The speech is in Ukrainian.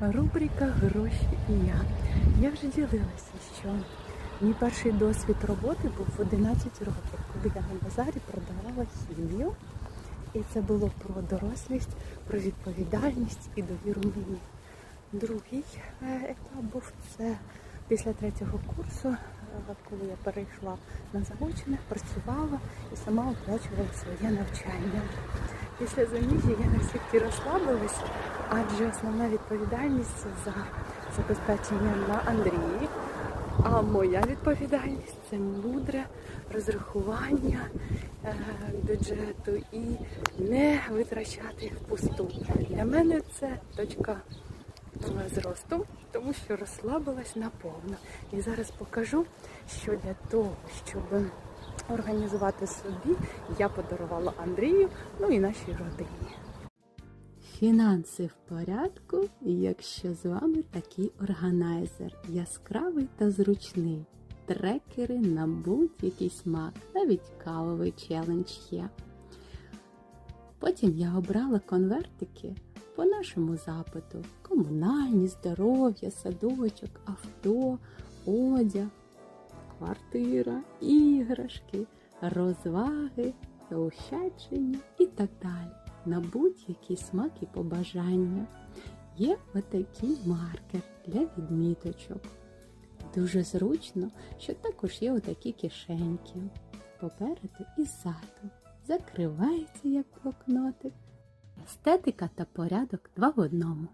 Рубрика Гроші і я. Я вже ділилася, що мій перший досвід роботи був в 11 років, коли я на базарі продавала хімію. І це було про дорослість, про відповідальність і довіру мені. Другий е, етап був це після третього курсу, е, коли я перейшла на заочне, працювала і сама оплачувала своє навчання. Після заміжжя я настільки розслабилася, адже основна відповідальність за забезпечення на Андрії. А моя відповідальність це мудре розрахування е, бюджету і не витрачати впусту. Для мене це точка е, зросту, тому що розслабилась наповно. І зараз покажу, що для того, щоб організувати собі, я подарувала Андрію, ну і нашій родині. Фінанси в порядку, якщо з вами такий органайзер, яскравий та зручний. Трекери на будь-який смак, навіть кавовий челендж є. Потім я обрала конвертики по нашому запиту: комунальні, здоров'я, садочок, авто, одяг, квартира, іграшки, розваги, заощадження і так далі на будь-який смак і побажання. Є отакий маркер для відміточок. Дуже зручно, що також є отакі кишеньки попереду і ззаду. Закривається як блокнотик. Естетика та порядок два в одному.